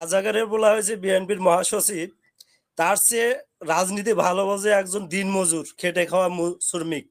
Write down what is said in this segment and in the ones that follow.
রাজাকারের বলা হয়েছে, বিএনপির মহাসচিব, তার চেয়ে রাজনীতি ভালো বোঝে একজন দিনমজুর, খেটে খাওয়া শ্রমিক।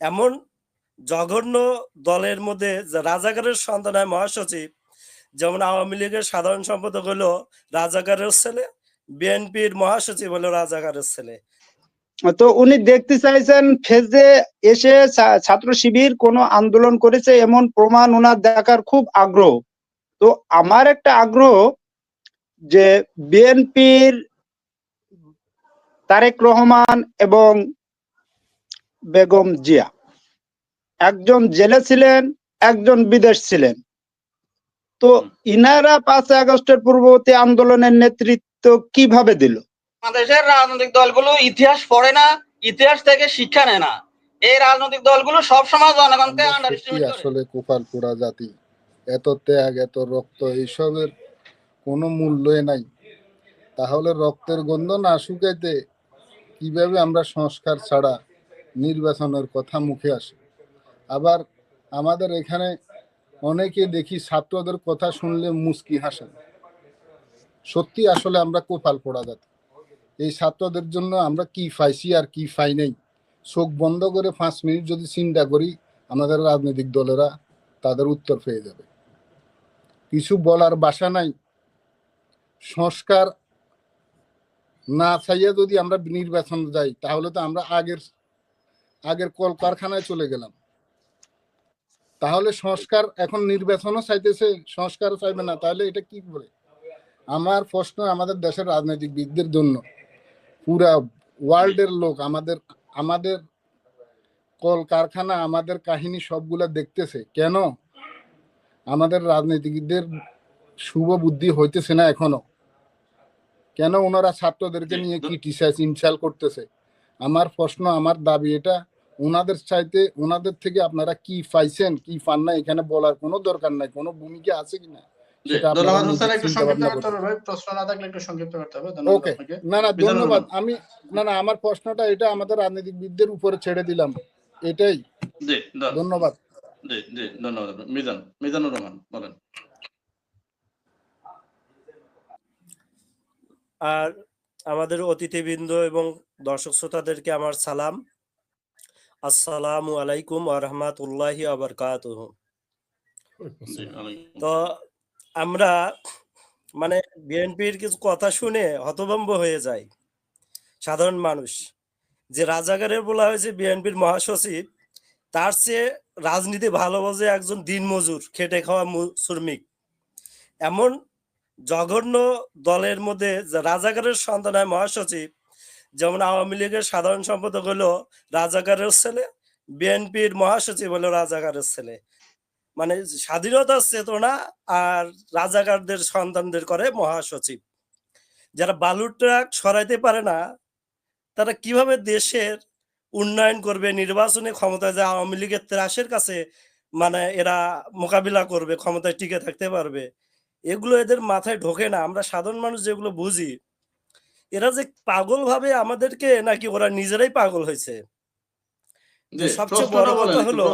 এমন জঘন্য দলের মধ্যে যে রাজাকারের সন্তান হয় মহাসচিব, যেমন আওয়ামী লীগের সাধারণ সম্পাদক হলো রাজাকারের ছেলে, বিএনপির মহাসচিব হলো রাজাকারের ছেলে। তো উনি দেখতে চাইছেন ফেজে এসে ছাত্র শিবির কোনো আন্দোলন করেছে এমন প্রমাণ ওনার দেখার খুব আগ্রহ। তো আমার একটা আগ্রহ যে বিএনপির তারেক রহমান এবং বেগম জিয়া একজন জেলে ছিলেন একজন বিদেশ ছিলেন। তো ইনারা পাঁচ আগস্টের পূর্ববর্তী আন্দোলনের নেতৃত্ব কীভাবে দিল? বাংলাদেশের রাজনৈতিক দলগুলো ইতিহাস পড়ে না ইতিহাস থেকে শিক্ষা নেয় না। এই রাজনৈতিক দলগুলো সবসময় জনগণকে আসলে কোপাল পোড়া জাতি? এত ত্যাগ এত রক্ত এইসবের কোনো মূল্যই নাই। তাহলে রক্তের গন্ধ না শুকাইতে কীভাবে আমরা সংস্কার ছাড়া নির্বাচনের কথা মুখে আসে? আবার আমাদের এখানে অনেকে দেখি ছাত্রদের কথা শুনলে মুস্কি হাসেন। সত্যি আসলে আমরা কোপাল পোড়া জাতি। এই ছাত্রদের জন্য আমরা কি পাইছি আর কি পাই নাই? চোখ বন্ধ করে পাঁচ মিনিট যদি চিন্তা করি, আমাদের রাজনৈতিক দলেরা তাদের উত্তর পেয়ে যাবে। কিছু বলার বাসা নাই সংস্কার না চাইয়া যদি আমরা নির্বাচন যাই, তাহলে তো আমরা আগের আগের কলকারখানায় চলে গেলাম। তাহলে সংস্কার এখন নির্বাচনও চাইতেছে সংস্কার চাইবে না, তাহলে এটা কি করে? আমার প্রশ্ন আমাদের দেশের রাজনৈতিকবিদদের জন্য। পুরা ওয়ার্ল্ডের লোক আমাদের আমাদের কলকারখানা, আমাদের কাহিনী সবগুলা দেখতেছে। কেন? আমাদের রাজনীতিকদের শুভ বুদ্ধি হইতেছে না এখনও। কেন ওনারা ছাত্রদেরকে নিয়ে ক্রিটিসাইজ ইনসাল করতেছে? আমার প্রশ্ন আমার দাবি এটা ওনাদের চাইতে ওনাদের থেকে আপনারা কি পাইছেন কি পান না এখানে বলার কোনো দরকার নাই কোনো ভূমিকা আছে কিনা? না ধন্যবাদ না না ধন্যবাদ। আমি না না আমার প্রশ্নটা এটা আমাদের রাজনীতিবিদদের উপরে ছেড়ে দিলাম। এটাই। ধন্যবাদ। জি জি ধন্যবাদ। মিজান মিজানুর রহমান বলেন। আর আমাদের অতিথিবৃন্দ এবং দর্শক শ্রোতাদেরকে আমার সালাম। আসসালামু আলাইকুম আ রহমাতুল্লাহি আবরকাতুহ তো আমরা মানে বিএনপির কিছু কথা শুনে হতভম্ব হয়ে যায় সাধারণ মানুষ। যে রাজাকারের বলা হয়েছে বিএনপির মহাসচিব তার চেয়ে রাজনীতি ভালো বোঝে একজন দিনমজুর খেটে খাওয়া শ্রমিক এমন জঘন্য দলের মধ্যে রাজাকারের সন্তান হয় মহাসচিব, যেমন আওয়ামী লীগের সাধারণ সম্পাদক হলো রাজাকারের ছেলে, বিএনপির মহাসচিব হলো রাজাকারের ছেলে। মানে স্বাধীনতার চেতনা আর রাজাকারদের সন্তানদের করে মহাসচিব। যারা বালুর ট্রাক সরাইতে পারে না, তারা কীভাবে দেশের উন্নয়ন করবে, নির্বাচনে ক্ষমতায় যে আওয়ামী লীগের ত্রাসের কাছে মানে এরা মোকাবিলা করবে, ক্ষমতায় টিকে থাকতে পারবে? এগুলো এদের মাথায় ঢোকে না। আমরা সাধারণ মানুষ যেগুলো বুঝি এরা যে পাগল ভাবে আমাদেরকে নাকি ওরা নিজেরাই পাগল হয়েছে। সবচেয়ে বড় কথা হলো,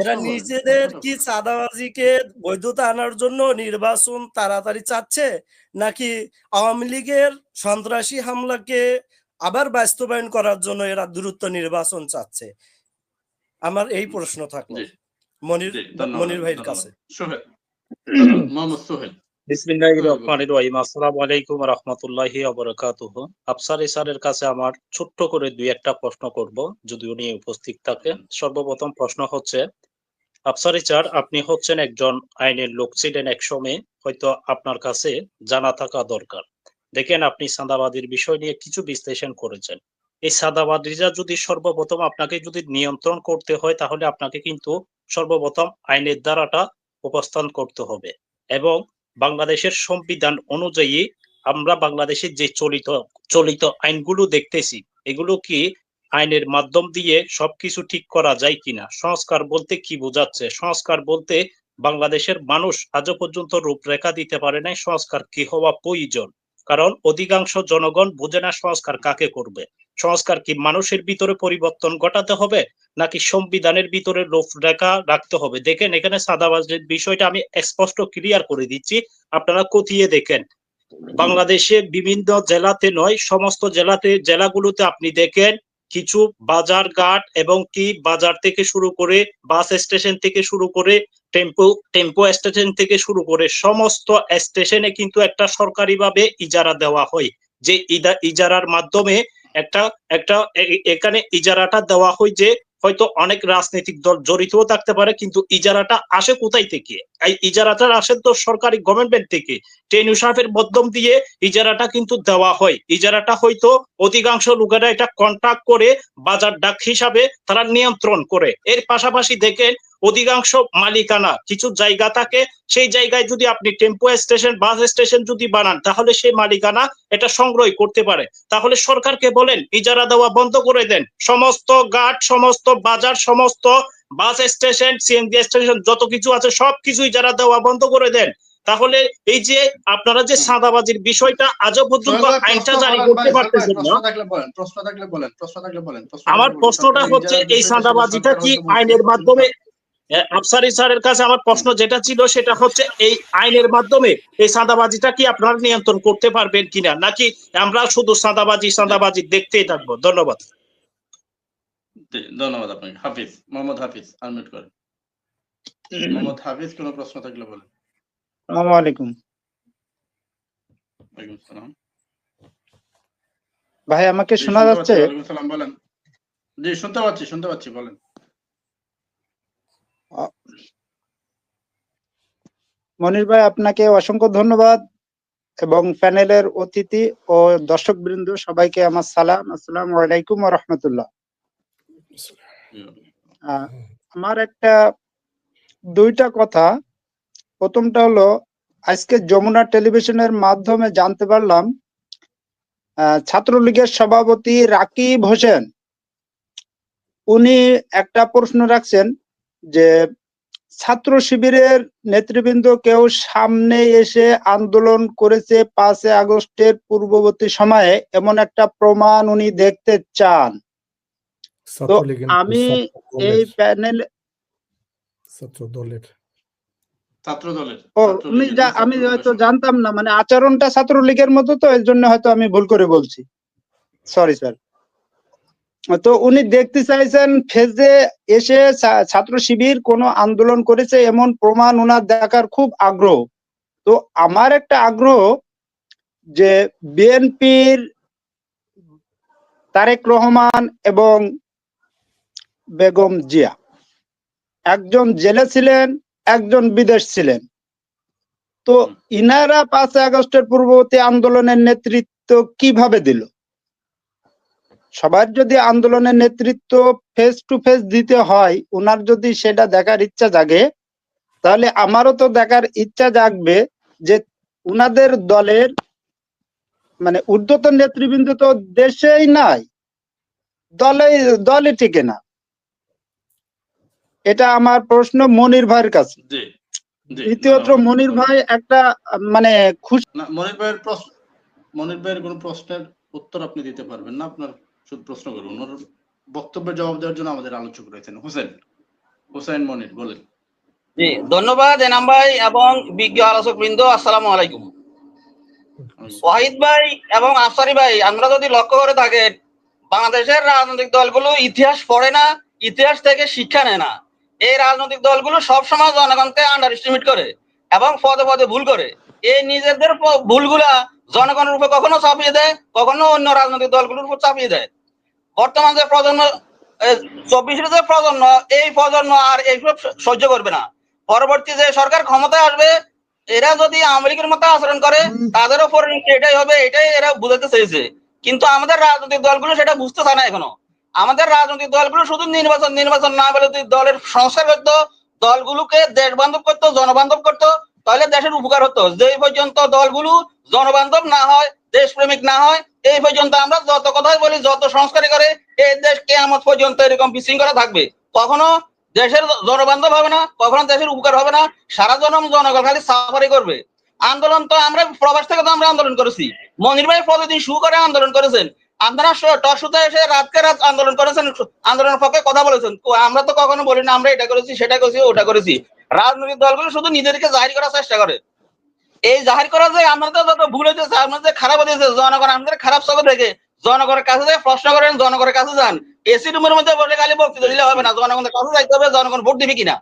এরা নিজেদের কি চাঁদাবাজিকে বৈধতা আনার জন্য নির্বাচন তাড়াতাড়ি চাচ্ছে নাকি আওয়ামী লীগের সন্ত্রাসী হামলাকে আবার বাস্তবায়ন করার জন্য এরা দ্রুত নির্বাচন চাচ্ছে? আমার এই প্রশ্ন থাকল। মনির মনির ভাইয়ের কাছে। মোহাম্মদ সোহেল। বিসমিল্লাহির হুম, রহমানির রহিম আসসালামু আলাইকুম ওয়া রাহমাতুল্লাহি ওয়া বারাকাতুহু আফসার স্যারের কাছে আমার ছোট্ট করে দুই একটা প্রশ্ন করব যদি উনি উপস্থিত থাকে সর্বপ্রথম প্রশ্ন হচ্ছে আফসার স্যার আপনি হচ্ছেন একজন আইনের লোক ছিলেন এক সময়ে হয়তো আপনার কাছে জানা থাকা দরকার। দেখেন আপনি সাদাবাদীর বিষয় নিয়ে কিছু বিশ্লেষণ করেছেন। এই সাদাবাদীরা যদি সর্বপ্রথম আপনাকে যদি নিয়ন্ত্রণ করতে হয় তাহলে আপনাকে কিন্তু সর্বপ্রথম আইনের দ্বারাটা উপস্থান করতে হবে এবং বাংলাদেশের সংবিধান অনুযায়ী আমরা বাংলাদেশের যে চলিত চলিত আইনগুলো দেখতেছি, এগুলো কি আইনের মাধ্যম দিয়ে সবকিছু ঠিক করা যায় কিনা? সংস্কার বলতে কি বোঝাচ্ছে? সংস্কার বলতে বাংলাদেশের মানুষ আজও পর্যন্ত রূপরেখা দিতে পারে নাই, সংস্কার কি হওয়া প্রয়োজন? কারণ অধিকাংশ জনগণ বোঝে না সংস্কার কাকে করবে। সংস্কার কি মানুষের ভিতরে পরিবর্তন ঘটাতে হবে, নাকি সংবিধানের ভিতরে রূপরেখা রাখতে হবে? দেখেন, এখানে সাদাবাজের বিষয়টা আমি স্পষ্ট ক্লিয়ার করে দিচ্ছি। আপনারা খতিয়ে দেখেন। বাংলাদেশে বিভিন্ন জেলাতে নয়, সমস্ত জেলাতে, জেলাগুলোতে আপনি দেখেন কিছু বাজার ঘাট এবং কি বাজার থেকে শুরু করে বাস স্টেশন থেকে শুরু করে টেম্পো টেম্পো স্টেশন থেকে শুরু করে সমস্ত স্টেশনে কিন্তু একটা সরকারিভাবে ইজারা দেওয়া হয়। যে ইজারার মাধ্যমে একটা একটা এখানে ইজারাটা দেওয়া হয় যে হয়তো অনেক রাজনৈতিক দল জড়িতও থাকতে পারে, কিন্তু ইজারাটা আসে কোথায় থেকে? এই ইজারাটা আসে তো সরকারি গভর্নমেন্ট থেকে। টেনু সাহেবের মাধ্যম দিয়ে ইজারাটা কিন্তু দেওয়া হয়। ইজারাটা হয়তো অধিকাংশ লোকেরা এটা কন্ট্রাক্ট করে বাজার ডাক হিসাবে তারা নিয়ন্ত্রণ করে। এর পাশাপাশি দেখেন অধিকাংশ মালিকানা কিছু জায়গা থাকে সেই জায়গায় যদি আপনি টেম্পো স্টেশন বাস স্টেশন যদি বানান তাহলে সেই মালিকানা এটা সংগ্রহ করতে পারে। তাহলে সরকারকে বলেন ইজারা দেওয়া বন্ধ করে দেন। সমস্ত ঘাট সমস্ত বাজার সমস্ত বাস স্টেশন সিএনজি স্টেশন যত কিছু আছে সব কিছু ইজারা দেওয়া বন্ধ করে দেন। তাহলে এই যে আপনারা যে সাদাবাজির বিষয়টা আজও পর্যন্ত আইনটা জারি করতে পারতেছেন না। আমার প্রশ্নটা হচ্ছে এই সাদাবাজিটা কি আইনের মাধ্যমে আফসারি স্যারের কাছে আমার প্রশ্ন যেটা ছিল সেটা হচ্ছে এই আইনের মাধ্যমে এই সাদাবাজিটা কি আপনারা নিয়ন্ত্রণ করতে পারবেন কিনা? নাকি আমরা শুধু সাদাবাজি সাদাবাজি দেখতেই থাকব? ধন্যবাদ। ধন্যবাদ আপনাকে। হাফিজ মোহাম্মদ হাফিজ আনমিউট করেন। মোহাম্মদ হাফিজ কোনো প্রশ্ন থাকলে বলেন। আসসালামু আলাইকুম। ওয়ালাইকুম আসসালাম। ভাই আমাকে শোনা যাচ্ছে? ওয়ালাইকুম আসসালাম বলেন। জি শুনতে পাচ্ছি শুনতে পাচ্ছি বলেন। মনির ভাই, আপনাকে অসংখ্য ধন্যবাদ এবং প্যানেলের অতিথি ও দর্শক বৃন্দ সবাইকে আমার সালাম। আসসালাম আলাইকুম রাহমাতুল্লাহ। আমার একটা, দুইটা কথা। প্রথমটা হলো, আজকে যমুনা টেলিভিশনের মাধ্যমে জানতে পারলাম ছাত্রলীগের সভাপতি রাকিব হোসেন, উনি একটা প্রশ্ন রাখছেন যে ছাত্র শিবিরের নেতৃবৃন্দ কেউ সামনে এসে আন্দোলন করেছে পাঁচই আগস্টের পূর্ববর্তী সময়ে এমন একটা প্রমাণ উনি দেখতে চান। আমি এই প্যানেল ছাত্র দলের যা- আমি হয়তো জানতাম না মানে আচরণটা ছাত্রলীগের মতো তো এর জন্য হয়তো আমি ভুল করে বলছি। সরি স্যার তো উনি দেখতে চাইছেন ফেজে এসে ছাত্র শিবির কোনো আন্দোলন করেছে এমন প্রমাণ ওনার দেখার খুব আগ্রহ। তো আমার একটা আগ্রহ যে বিএনপির তারেক রহমান এবং বেগম জিয়া একজন জেলে ছিলেন, একজন বিদেশ ছিলেন। তো ইনারা পাঁচ আগস্টের পূর্ববর্তী আন্দোলনের নেতৃত্ব কীভাবে দিল? সবার যদি আন্দোলনের নেতৃত্ব ফেস টু ফেস দিতে হয় ওনার যদি সেটা দেখার ইচ্ছা জাগে তাহলে আমারও তো দেখার ইচ্ছা জাগবে যে উনাদের দলের মানে ঊর্ধ্বতন নেতৃবৃন্দ তো দেশেই নাই দলে দলে টিকে না এটা আমার প্রশ্ন মনির ভাইয়ের কাছে দ্বিতীয়ত। মনির ভাই একটা মানে খুশি মনির ভাইয়ের প্রশ্ন মনির ভাইয়ের কোনো প্রশ্নের উত্তর আপনি দিতে পারবেন না আপনার শুধু প্রশ্ন করুন ওনার বক্তব্যের জবাব দেওয়ার জন্য আমাদের আলোচক রয়েছেন হোসেন। হোসেন মনির, বলেন। জি, ধন্যবাদ এনাম ভাই এবং বিজ্ঞ আলোচক বৃন্দ আলাইকুম। ওয়াহিদ ভাই এবং আফসারি ভাই, আমরা যদি লক্ষ্য করে বাংলাদেশের রাজনৈতিক দলগুলো ইতিহাস পড়ে না, ইতিহাস থেকে শিক্ষা নেয় না। এই রাজনৈতিক দলগুলো সবসময় জনগণকে আন্ডার এস্টিমেট করে এবং পদে পদে ভুল করে। এই নিজেদের ভুলগুলা জনগণের উপর কখনো চাপিয়ে দেয়, কখনো অন্য রাজনৈতিক দলগুলোর উপর চাপিয়ে দেয়। বর্তমান যে প্রজন্ম চব্বিশের যে প্রজন্ম এই প্রজন্ম আর এইসব সহ্য করবে না। পরবর্তী যে সরকার ক্ষমতায় আসবে এরা যদি আওয়ামী লীগের মতো আচরণ করে তাদেরও পরিণতি এটাই হবে এটাই এরা বুঝাতে চেয়েছে। কিন্তু আমাদের রাজনৈতিক দলগুলো সেটা বুঝতে চায় না এখনও। আমাদের রাজনৈতিক দলগুলো শুধু নির্বাচন নির্বাচন না বলে দলের সংস্কার করতো দলগুলোকে দেশ বান্ধব করতো জনবান্ধব করতো তাহলে দেশের উপকার হতো। যে পর্যন্ত দলগুলো জনবান্ধব না হয়, দেশপ্রেমিক না হয়, এই পর্যন্ত আমরা যত কথাই বলি, যত সংস্কারই করে, এই দেশ কেয়ামত পর্যন্ত এরকম বিশৃঙ্খলা থাকবে। কখনো দেশের জনবান্ধব হবে না, কখনো দেশের উপকার হবে না, সারা জনম জনগণ খালি সাফারি করবে। আন্দোলন তো আমরা, প্রবাস থেকে তো আমরা আন্দোলন করেছি। মনির ভাই প্রতিদিন শু করে আন্দোলন করেছেন। আপনারা এসে রাতকে রাত আন্দোলন করেছেন আন্দোলনের পক্ষে কথা বলেছেন। আমরা তো কখনো বলি না, আমরা এটা করেছি, সেটা করেছি, ওটা করেছি। রাজনৈতিক দলগুলো শুধু নিজেদেরকে জাহির করার চেষ্টা করে। এই জাহির করা যে আমাদের যত ভুল হয়েছে খারাপ হয়েছে জনগণ, আমাদের খারাপ চোখে দেখে জনগণের কাছে যে প্রশ্ন করেন, জনগণের কাছে যান। এসি রুমের মধ্যে বসে খালি বক্তৃতা দিলে হবে না, জনগণের কাছে যাইতে হবে, জনগণ ভোট দিবে কিনা?